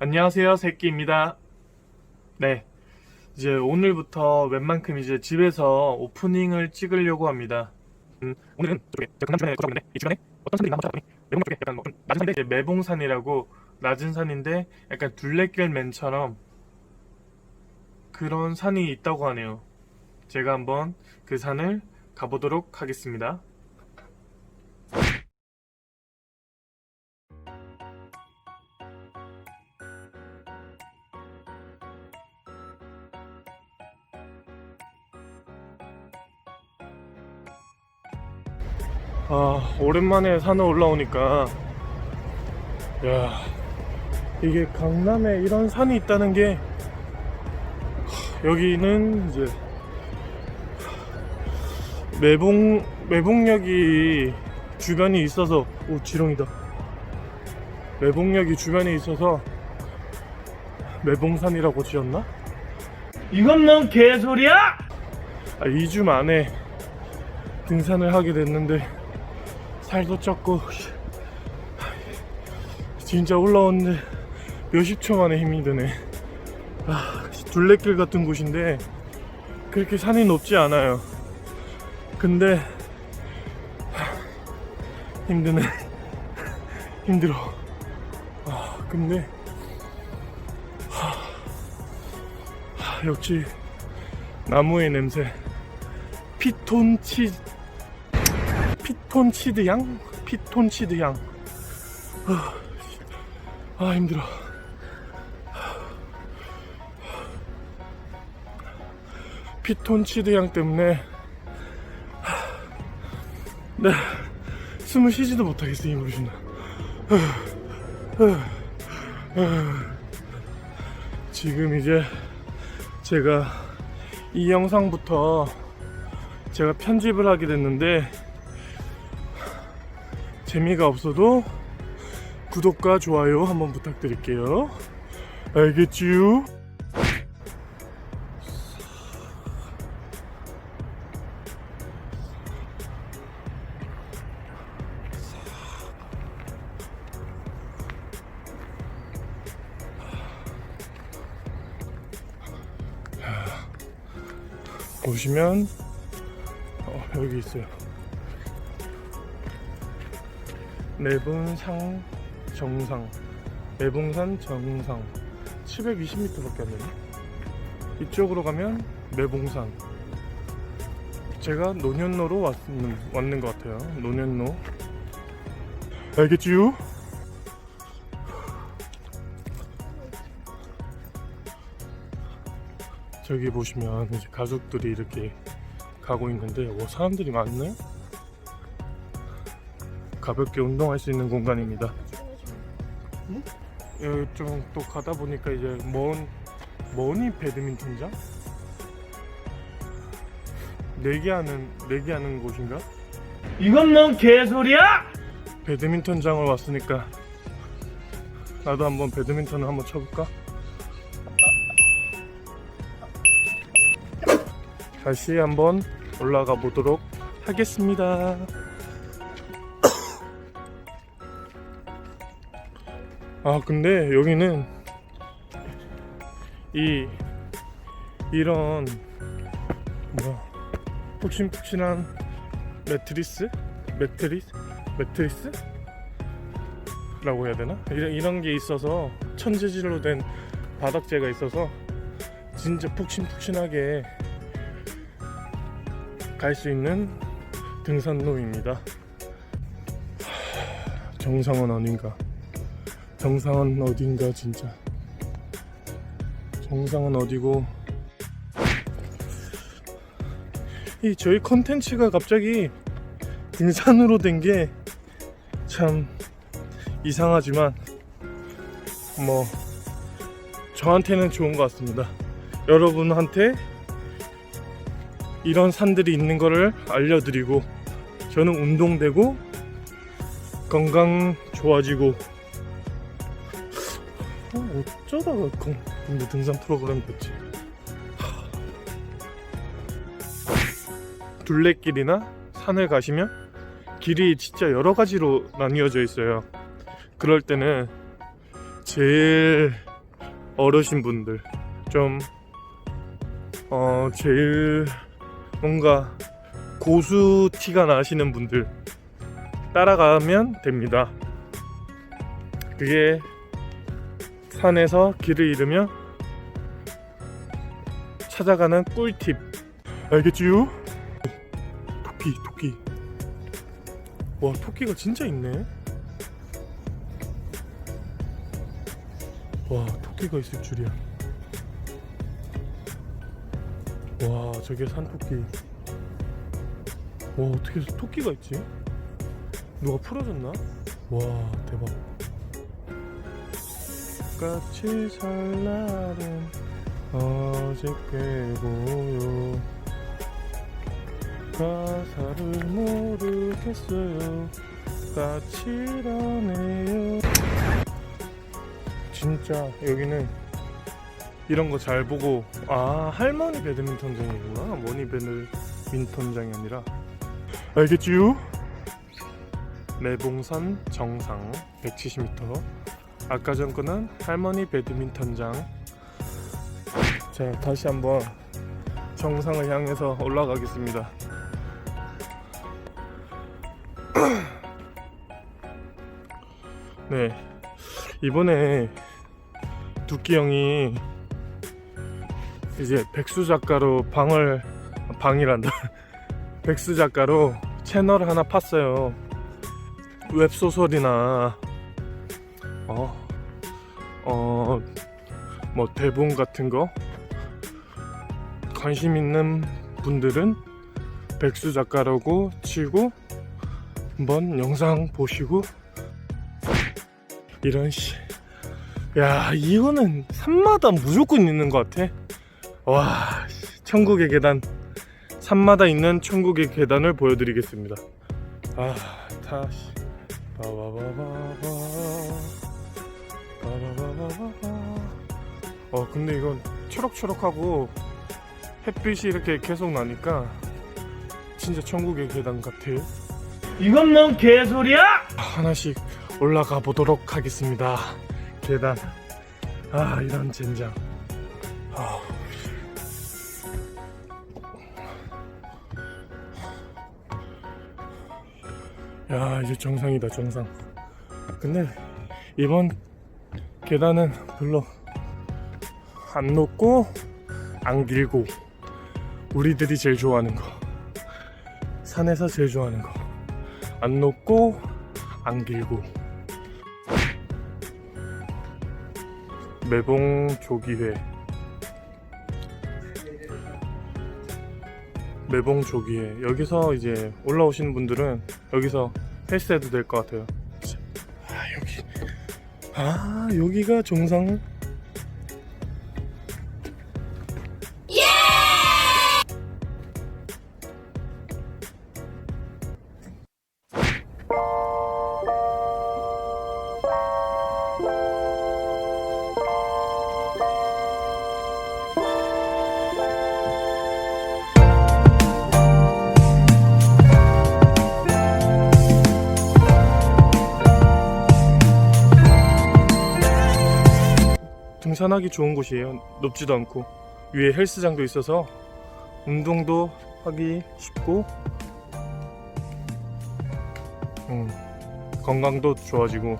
안녕하세요, 새끼입니다. 네. 이제 오늘부터 웬만큼 이제 집에서 오프닝을 찍으려고 합니다. 음, 오늘은 저쪽에 제가 강남 주변에 거주하고 있는데 이 주변에 어떤 산들이 있나 한번 찾아봤더니 매봉 쪽에 약간 뭐 좀 낮은 산인데 매봉산이라고 낮은 산인데 약간 둘레길 맨처럼 그런 산이 있다고 하네요. 제가 한번 그 산을 가보도록 하겠습니다. 아, 오랜만에 산에 올라오니까, 야, 이게 강남에 이런 산이 있다는 게, 하, 여기는 이제, 매봉, 매봉역이 주변이 있어서, 오, 지렁이다. 매봉역이 주변에 있어서, 매봉산이라고 지었나? 이건 뭔 개소리야? 아, 2주 만에 등산을 하게 됐는데 살도 쪘고 씨, 진짜 올라오는데 몇십 초 만에 힘이 드네. 아, 둘레길 같은 곳인데 그렇게 산이 높지 않아요. 근데 하, 힘드네. 힘들어. 아 근데 하, 하, 역시 나무의 냄새. 피톤치 피톤치드 향? 피톤치드 향. 아, 아 힘들어. 피톤치드 향 때문에 네 숨을 쉬지도 못하겠어 이 물이나. 지금 이제 제가 이 영상부터 제가 편집을 하게 됐는데 재미가 없어도 구독과 좋아요 한번 부탁드릴게요. 알겠지요? 보시면 어, 여기 있어요. 매봉산 정상. 매봉산 정상. 720m밖에 안 되네. 이쪽으로 가면 매봉산. 제가 노년로로 왔는, 왔는 것 같아요. 노년로. 알겠지요? 저기 보시면 이제 가족들이 이렇게 가고 있는데 오 사람들이 많네 가볍게 운동할 수 있는 공간입니다. 여기 좀또 가다 보니까 이제 먼 머니 배드민턴장 내기하는 내기하는 곳인가? 이건 뭔 개소리야? 배드민턴장을 왔으니까 나도 한번 배드민턴을 한번 쳐볼까? 다시 한번 올라가 보도록 하겠습니다. 아 근데 여기는 이 이런 뭐야 푹신푹신한 매트리스 매트리스 매트리스 라고 해야 되나 이런 이런 게 있어서 천재질로 된 바닥재가 있어서 진짜 푹신푹신하게 갈 수 있는 등산로입니다. 하, 정상은 어딘가? 정상은 어딘가 진짜. 정상은 어디고? 이 저희 컨텐츠가 갑자기 등산으로 된 게 참 이상하지만 뭐 저한테는 좋은 것 같습니다. 여러분한테 이런 산들이 있는 거를 알려드리고 저는 운동되고 건강 좋아지고 어, 어쩌다가 건- 근데 등산 프로그램 됐지. 둘레길이나 산을 가시면 길이 진짜 여러 가지로 나뉘어져 있어요. 그럴 때는 제일 어르신 분들 좀 어, 제일 뭔가 고수 티가 나시는 분들 따라가면 됩니다. 그게 산에서 길을 잃으면 찾아가는 꿀팁. 알겠지요? 토끼, 토끼. 와, 토끼가 진짜 있네. 와, 토끼가 있을 줄이야. 와, 저게 산토끼. 와, 어떻게 토끼가 있지? 누가 풀어줬나? 와, 대박. 같이 살 날은 어저께고요. 가사를 모르겠어요. 까칠하네요. 진짜 여기는 이런 거 잘 보고 아 할머니 배드민턴장이구나 머니 배드민턴장이 아니라 알겠지요? 매봉산 정상 170m 아까 전 거는 할머니 배드민턴장. 자 다시 한번 정상을 향해서 올라가겠습니다. 네 이번에 두끼 형이 이제 백수 작가로 방을 방이란다. 백수 작가로 채널을 하나 팠어요. 웹소설이나. 어, 어, 뭐 대본 같은 거 관심 있는 분들은 백수 작가라고 치고 한번 영상 보시고 이런 씨. 야, 이거는 산마다 무조건 있는 것 같아. 와, 씨, 천국의 계단. 산마다 있는 천국의 계단을 보여드리겠습니다. 아, 다시. 바바바바바. 어, 근데 이건 초록초록하고 햇빛이 이렇게 계속 나니까 진짜 천국의 계단 같아. 이건 뭔 개소리야? 하나씩 올라가 보도록 하겠습니다. 계단. 아, 이런 젠장. 아. 야, 이제 정상이다, 정상. 근데 이번 계단은 별로 안 높고 안 길고 우리들이 제일 좋아하는 거. 산에서 제일 좋아하는 거. 안 높고 안 길고. 매봉 조기회. 매봉 조기회. 여기서 이제 올라오시는 분들은 여기서 헬스해도 될 것 같아요. 아 여기. 아 여기가 정상 등산하기 좋은 곳이에요. 높지도 않고. 위에 헬스장도 있어서 운동도 하기 쉽고. 음, 건강도 좋아지고